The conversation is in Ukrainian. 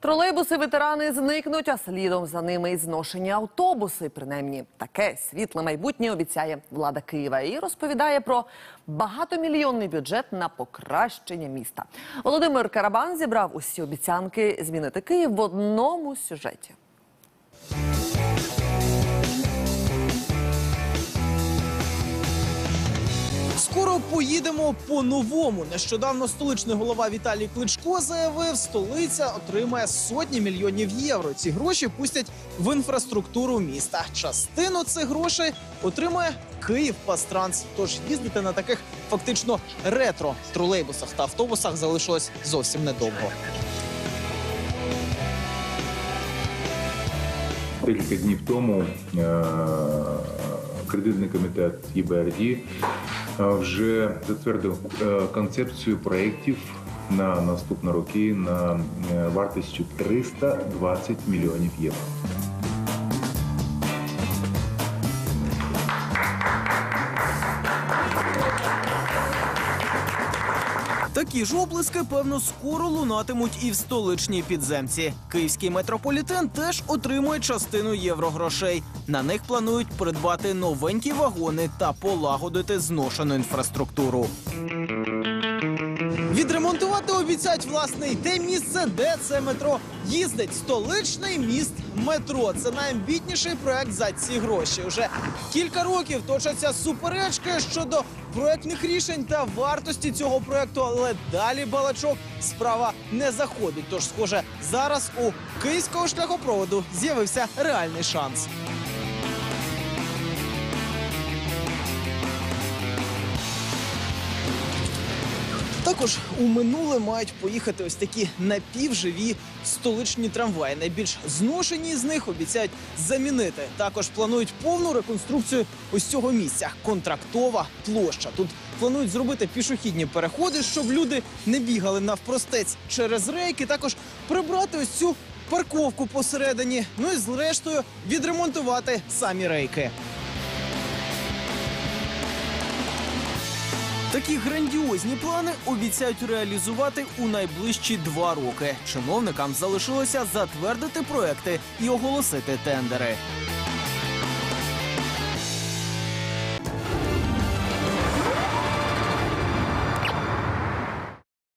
Тролейбуси ветерани зникнуть, а слідом за ними і зношені автобуси. Принаймні, таке світле майбутнє обіцяє влада Києва і розповідає про багатомільйонний бюджет на покращення міста. Володимир Карабан зібрав усі обіцянки змінити Київ в одному сюжеті. Поїдемо по-новому. Нещодавно столичний голова Віталій Кличко заявив, столиця отримає сотні мільйонів євро. Ці гроші пустять в інфраструктуру міста. Частину цих грошей отримає Київ Пастранс. Тож їздити на таких фактично ретро тролейбусах та автобусах залишилось зовсім недовго. Декілька днів тому е, кредитний комітет ЄБРД е, вже затвердив е, концепцію проєктів на наступні роки на е, вартістю 320 мільйонів євро. Такі ж оплески, певно, скоро лунатимуть і в столичній підземці. Київський метрополітен теж отримує частину єврогрошей. На них планують придбати новенькі вагони та полагодити зношену інфраструктуру. Відремонтувати обіцяють власне й те місце, де це метро їздить. Столичний міст метро. Це найамбітніший проект за ці гроші. Уже кілька років точаться суперечки щодо проектних рішень та вартості цього проекту. Але далі балачок справа не заходить. Тож, схоже, зараз у київського шляхопроводу з'явився реальний шанс. Також у минуле мають поїхати ось такі напівживі столичні трамваї. Найбільш зношені з них обіцяють замінити. Також планують повну реконструкцію ось цього місця. Контрактова площа. Тут планують зробити пішохідні переходи, щоб люди не бігали навпростець через рейки. Також прибрати ось цю парковку посередині. Ну і зрештою відремонтувати самі рейки. Такі грандіозні плани обіцяють реалізувати у найближчі два роки. Чиновникам залишилося затвердити проекти і оголосити тендери.